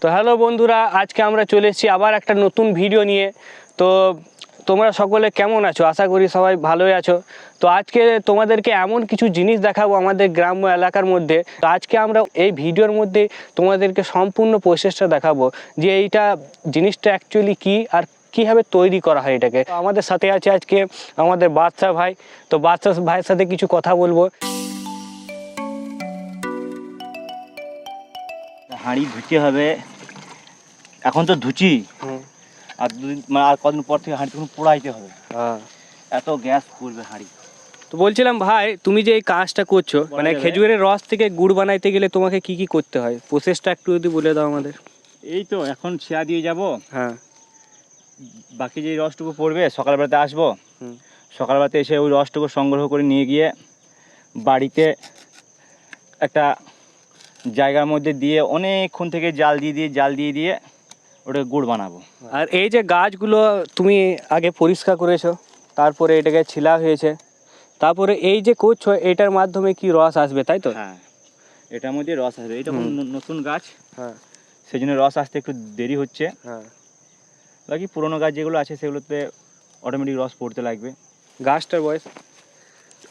তো হ্যালো বন্ধুরা, আজকে আমরা চলে এসেছি আবার একটা নতুন ভিডিও নিয়ে। তো তোমরা সকলে কেমন আছো? আশা করি সবাই ভালোই আছো। তো আজকে তোমাদেরকে এমন কিছু জিনিস দেখাবো আমাদের গ্রাম্য এলাকার মধ্যে। তো আজকে আমরা এই ভিডিওর মধ্যে তোমাদেরকে সম্পূর্ণ প্রসেসটা দেখাবো যে এইটা জিনিসটা অ্যাকচুয়ালি কি আর কীভাবে তৈরি করা হয় এটাকে। আমাদের সাথে আছে আজকে আমাদের বাদশাহ ভাই। তো বাচ্চা ভাইয়ের সাথে কিছু কথা বলব। হাঁড়ি ধুতে হবে। এখন তো ধুচি। আর দুদিন মানে আর কদিন পর থেকে হাঁড়ি তখন পোড়াইতে হবে। হ্যাঁ। এত গ্যাস করবে হাঁড়ি। তো বলছিলাম ভাই তুমি যে এই কাজটা করছ মানে খেজুরের রস থেকে গুড় বানাইতে গেলে তোমাকে কি কি করতে হয়? প্রসেসটা একটু যদি বলে দাও আমাদের। এই তো এখন ছেয়া দিয়ে যাব। হ্যাঁ। বাকি যে রসটুকু পড়বে সকালবেলাতে আসব। সকালবেলাতে এসে ওই রসটুকু সংগ্রহ করে নিয়ে গিয়ে বাড়িতে একটা জায়গার মধ্যে দিয়ে অনেকক্ষণ থেকে জাল দিয়ে দিয়ে জাল দিয়ে দিয়ে ওটাকে গুড় বানাবো। আর এই যে গাছগুলো তুমি আগে পরিষ্কার করেছ তারপরে এটাকে ছিলা হয়েছে তারপরে এই যে করছ এটার মাধ্যমে কি রস আসবে তাই তো? হ্যাঁ এটার মধ্যে রস আসবে। এটা। নতুন গাছ। হ্যাঁ। সেই জন্য রস আসতে একটু দেরি হচ্ছে। হ্যাঁ। বাকি পুরোনো গাছ যেগুলো আছে সেগুলোতে অটোমেটিক রস পড়তে লাগবে। গাছটার বয়স?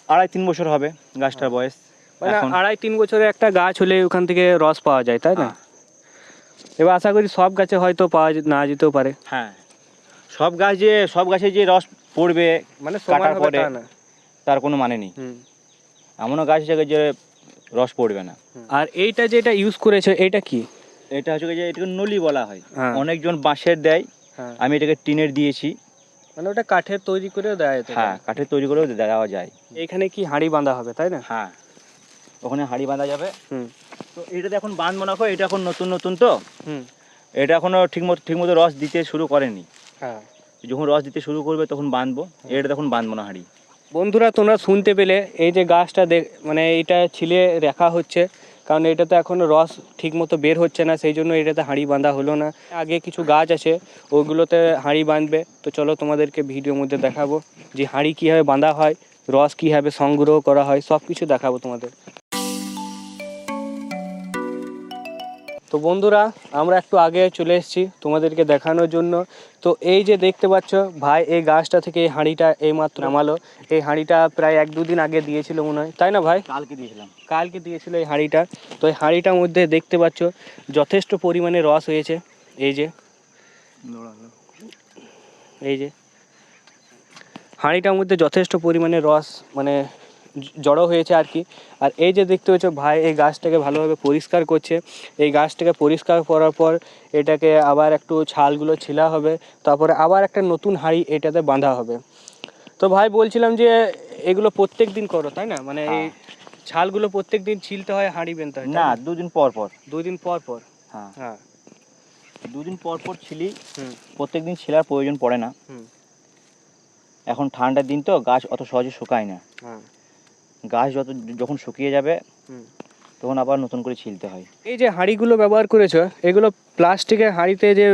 আড়াই তিন বছর হবে গাছটার বয়স। মানে আড়াই তিন বছরে একটা গাছ হলে ওখান থেকে রস পাওয়া যায় তাই না? হ্যাঁ। এবার আশা করি সব গাছে হয়তো পাওয়া না যেতেও পারে। হ্যাঁ। সব গাছ যে সব গাছে যে রস পড়বে মানে সমান কাটার পরে তার কোনো মানে নেই। এমনও গাছ আছে যে রস পড়বে না। আর এইটা যেটা ইউজ করেছে এটা কি? এটা হচ্ছে যে এটাকে নলি বলা হয়। হ্যাঁ। অনেকজন বাঁশের দেয়। হ্যাঁ। আমি এটাকে টিনের দিয়েছি। মানে ওটা কাঠের তৈরি করে দেয় যেতে হ্যাঁ কাঠের তৈরি করেও দেওয়া যায়। এখানে কি হাঁড়ি বাঁধা হবে তাই না? হ্যাঁ। ওখানে হাঁড়ি বাঁধা যাবে। হুম। তো এটাতে এখন বাঁধবো না এটা এখন নতুন নতুন তো। হুম। এটা এখনও ঠিক মতো ঠিক মতো রস দিতে শুরু করেনি। হ্যাঁ। যখন রস দিতে শুরু করবে তখন বাঁধবো এটা তখন বাঁধবো না হাঁড়ি। বন্ধুরা তোমরা শুনতে পেলে এই যে গাছটা দেখ মানে এটা ছিলে রাখা হচ্ছে কারণ এটাতে এখনও রস ঠিক মতো বের হচ্ছে না সেই জন্য এটাতে হাঁড়ি বাঁধা হলো না। আগে কিছু গাছ আছে ওগুলোতে হাঁড়ি বাঁধবে। তো চলো তোমাদেরকে ভিডিওর মধ্যে দেখাবো যে হাঁড়ি কীভাবে বাঁধা হয় রস কীভাবে সংগ্রহ করা হয় সব কিছু দেখাবো তোমাদের। তো বন্ধুরা আমরা একটু আগে চলে এসেছি তোমাদেরকে দেখানোর জন্য। তো এই যে দেখতে পাচ্ছ ভাই এই গাছটা থেকে এই হাঁড়িটা এইমাত্র নামালো। এই হাঁড়িটা প্রায় এক দুদিন আগে দিয়েছিল মনে হয়। তাই না ভাই? কালকে দিয়েছিলাম। কালকে দিয়েছিল এই হাঁড়িটা। তো এই হাঁড়িটার মধ্যে দেখতে পাচ্ছ যথেষ্ট পরিমাণে রস হয়েছে। এই যে এই যে। হাঁড়িটার মধ্যে যথেষ্ট পরিমাণে রস মানে জড়ো হয়েছে আর কি। আর এই যে দেখতে পাচ্ছ ভাই এই গাছটাকে ভালোভাবে পরিষ্কার করছে। এই গাছটাকে পরিষ্কার করার পর এটাকে আবার একটু ছালগুলো ছিলা হবে তারপরে আবার একটা নতুন হাঁড়ি এটাতে বাঁধা হবে। তো ভাই বলছিলাম যে এগুলো প্রত্যেক দিন করো তাই না? মানে এই হ্যাঁ। ছালগুলো প্রত্যেক দিন ছিলতে হয় হাঁড়ি বেনতে হয় না দুদিন পর পর। দুদিন পর পর? হ্যাঁ। হ্যাঁ। দুদিন পর পর ছিলি প্রত্যেক দিন ছিলার প্রয়োজন পড়ে না। এখন ঠান্ডার দিন তো গাছ অত সহজে শুকায় না। হ্যাঁ। গাছ যত যখন শুকিয়ে যাবে তখন আবার নতুন করে ছিলতে হয়। এই যে হাঁড়িগুলো ব্যবহার করেছ এগুলো প্লাস্টিকের হাঁড়িতে যে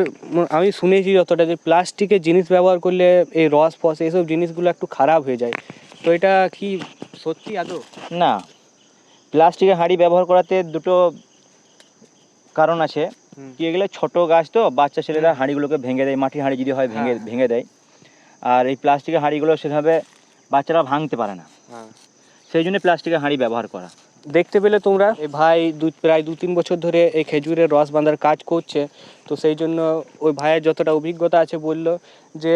আমি শুনেছি যতটা যে প্লাস্টিকের জিনিস ব্যবহার করলে এই রস ফস এইসব জিনিসগুলো একটু খারাপ হয়ে যায়। তো এটা কি সত্যি আদৌ? না। প্লাস্টিকের হাঁড়ি ব্যবহার করাতে দুটো কারণ আছে। কি এগুলো ছোট গাছ তো বাচ্চা ছেলেরা হাঁড়িগুলোকে ভেঙে দেয় মাটির হাঁড়ি যদি হয় ভেঙে হ্যাঁ। ভেঙে দেয়। আর এই প্লাস্টিকের হাঁড়িগুলো সেভাবে বাচ্চারা ভাঙতে পারে না। হ্যাঁ। সেই জন্য প্লাস্টিকের হাঁড়ি ব্যবহার করা। দেখতে পেলে তোমরা এই ভাই দু, প্রায় দু, তিন বছর ধরে এই খেজুরের রস বাঁধার কাজ করছে। তো সেই জন্য ওই ভাইয়ের যতটা অভিজ্ঞতা আছে বলল যে,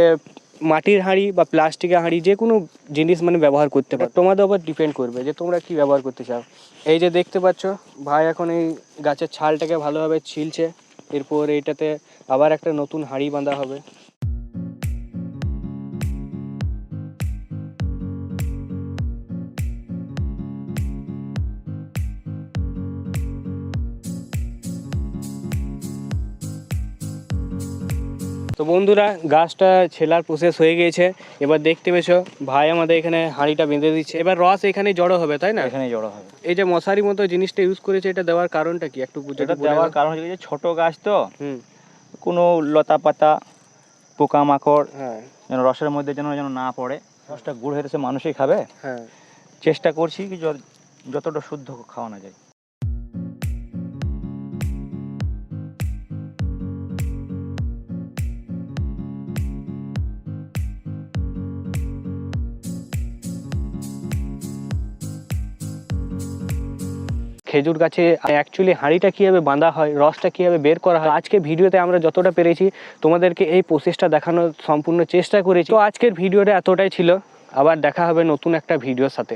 মাটির হাঁড়ি বা প্লাস্টিকের হাঁড়ি যে কোনো জিনিস মানে ব্যবহার করতে পারো। তোমাদের উপর ডিপেন্ড করবে যে তোমরা কি ব্যবহার করতে চাও। এই যে দেখতে পাচ্ছ, ভাই এখন এই গাছের ছালটাকে ভালোভাবে ছিলছে। এরপর এইটাতে আবার একটা নতুন হাঁড়ি বাঁধা হবে। তো বন্ধুরা গাছটা ছেলার প্রসেস হয়ে গিয়েছে। এবার দেখতে পেছো ভাই আমাদের এখানে হাঁড়িটা বেঁধে দিচ্ছে। এবার রস এখানে জড়ো হবে তাই না? এখানে জড়ো হবে। এই যে মশারি মতো জিনিসটা ইউজ করেছে এটা দেওয়ার কারণটা কি? একটু বুঝে এটা দেওয়ার কারণ হচ্ছে যে ছোট গাছ তো। হুম। কোনো লতা পাতা পোকামাকড় হ্যাঁ। যেন রসের মধ্যে যেন যেন না পড়ে। রসটা গুড় হয়ে মানুষই খাবে। হ্যাঁ। চেষ্টা করছি কি যত- যতটা শুদ্ধ খাওয়ানো যায়। খেজুর গাছে অ্যাকচুয়ালি হাঁড়িটা কীভাবে বাঁধা হয়, রসটা কীভাবে বের করা হয়, আজকে ভিডিওতে আমরা যতটা পেরেছি, তোমাদেরকে এই প্রসেসটা দেখানোর সম্পূর্ণ চেষ্টা করেছি। তো আজকের ভিডিওটা এতটাই ছিল, আবার দেখা হবে নতুন একটা ভিডিওর সাথে।